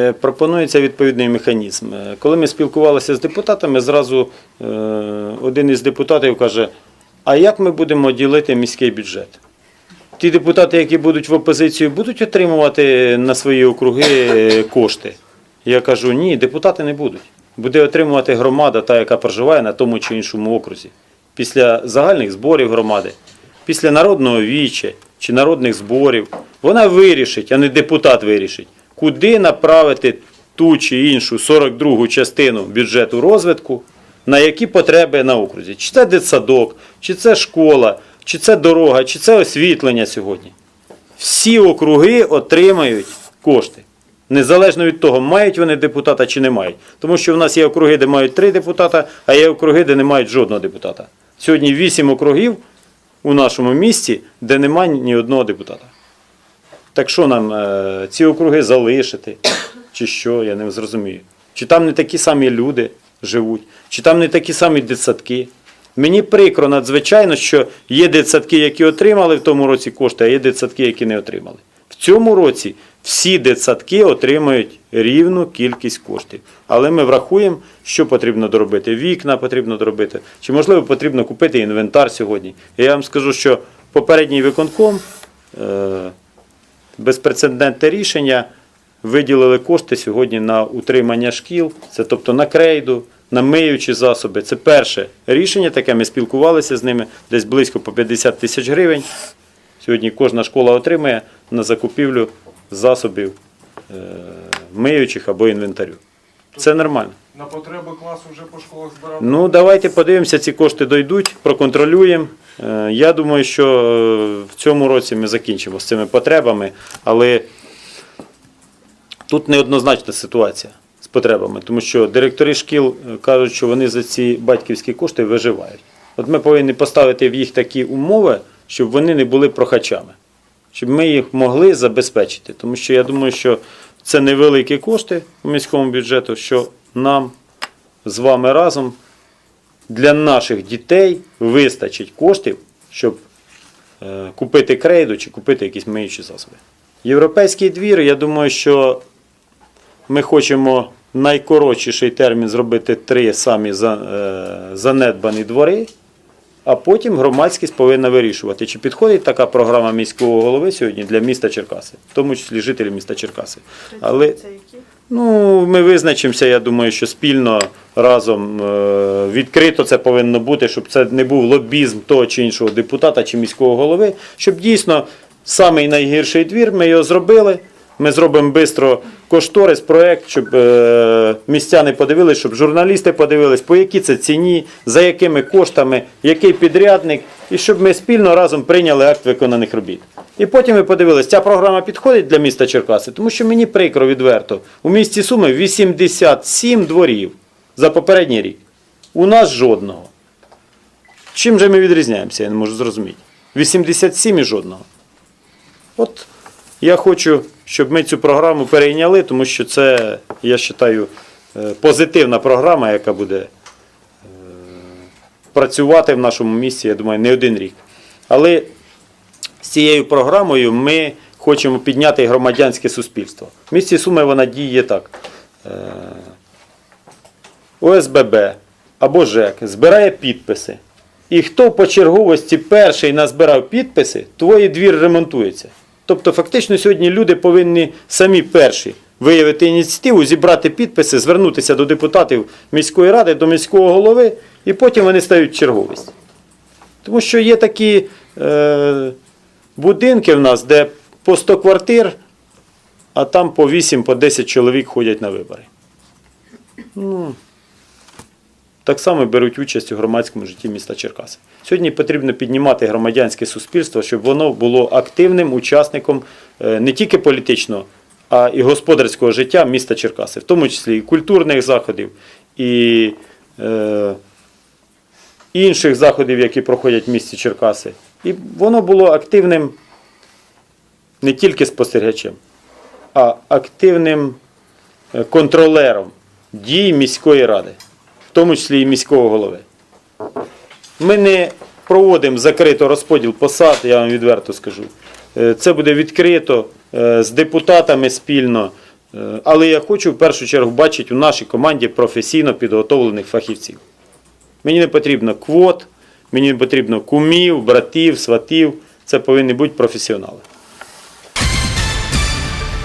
Е, Пропонується відповідний механізм. Е, Коли ми спілкувалися з депутатами, зразу е, один із депутатів каже: а як ми будемо ділити міський бюджет? Ті депутати, які будуть в опозицію, будуть отримувати на свої округи кошти. Я кажу, ні, депутати не будуть. Буде отримувати громада, та, яка проживає на тому чи іншому окрузі. Після загальних зборів громади, після народного віче чи народних зборів, вона вирішить, а не депутат вирішить, куди направити ту чи іншу 42-гу частину бюджету розвитку, на які потреби на окрузі. Чи це дитсадок, чи це школа, чи це дорога, чи це освітлення сьогодні. Всі округи отримають кошти. Незалежно від того, мають вони депутата чи не мають. Тому що в нас є округи, де мають три депутата, а є округи, де не мають жодного депутата. Сьогодні вісім округів у нашому місті, де немає ні одного депутата. Так що нам е, ці округи залишити? Чи що, я не зрозумію. Чи там не такі самі люди живуть, чи там не такі самі дитсадки. Мені прикро надзвичайно, що є дитсадки, які отримали в тому році кошти, а є дитсадки, які не отримали. В цьому році всі дитсадки отримають рівну кількість коштів. Але ми врахуємо, що потрібно доробити. Вікна потрібно доробити. Чи можливо потрібно купити інвентар сьогодні. Я вам скажу, що попередній виконком. Е- безпрецедентне рішення. Виділили кошти сьогодні на утримання шкіл, це тобто на крейду, на миючі засоби. Це перше рішення таке. Ми спілкувалися з ними, десь близько по 50 тисяч гривень. Сьогодні кожна школа отримує на закупівлю засобів е, миючих або інвентарю. Це нормально. На потреби класу вже по школах збирав. Ну, давайте подивимося, ці кошти дойдуть, проконтролюємо. Е, Я думаю, що е, в цьому році ми закінчимо з цими потребами, але тут неоднозначна ситуація з потребами, тому що директори шкіл е, кажуть, що вони за ці батьківські кошти виживають. От ми повинні поставити в їх такі умови, щоб вони не були прохачами, щоб ми їх могли забезпечити. Тому що я думаю, що це невеликі кошти у міському бюджету, що нам з вами разом для наших дітей вистачить коштів, щоб е, купити крейду чи купити якісь миючі засоби. Європейський двір, я думаю, що ми хочемо найкоротший термін зробити три самі е, занедбані двори, а потім громадськість повинна вирішувати, чи підходить така програма міського голови сьогодні для міста Черкаси, в тому числі жителів міста Черкаси. Але Ну, ми визначимося, я думаю, що спільно разом е, відкрито це повинно бути, щоб це не був лобізм того чи іншого депутата чи міського голови, щоб дійсно самий найгірший двір ми його зробили. Ми зробимо швидко кошторис, проект, щоб е, містяни подивилися, щоб журналісти подивились, по якій це ціні, за якими коштами, який підрядник, і щоб ми спільно разом прийняли акт виконаних робіт. І потім ми подивилися, ця програма підходить для міста Черкаси, тому що мені прикро відверто. У місті Суми 87 дворів за попередній рік. У нас жодного. Чим же ми відрізняємося, я не можу зрозуміти. 87 і жодного. От я хочу, щоб ми цю програму перейняли, тому що це, я вважаю, е, позитивна програма, яка буде е, працювати в нашому місті, я думаю, не один рік. Але з цією програмою ми хочемо підняти громадянське суспільство. В місті Суми вона діє так. Е, ОСББ або ЖЕК збирає підписи. І хто по черговості перший назбирав підписи, твій двір ремонтується. Тобто, фактично, сьогодні люди повинні самі перші виявити ініціативу, зібрати підписи, звернутися до депутатів міської ради, до міського голови, і потім вони стають черговість. Тому що є такі е, будинки в нас, де по 100 квартир, а там по 8, по 10 чоловік ходять на вибори. Ну, так само беруть участь у громадському житті міста Черкаси. Сьогодні потрібно піднімати громадянське суспільство, щоб воно було активним учасником е, не тільки політичного, а і господарського життя міста Черкаси, в тому числі і культурних заходів, і е, інших заходів, які проходять в місті Черкаси. І воно було активним не тільки спостерігачем, а активним е, контролером дій міської ради, в тому числі і міського голови. Ми не проводимо закрито розподіл посад, я вам відверто скажу. Е, Це буде відкрито е, з депутатами спільно. Е, Але я хочу в першу чергу бачити у нашій команді професійно підготовлених фахівців. Мені не потрібно квот, мені не потрібно кумів, братів, сватів. Це повинні бути професіонали.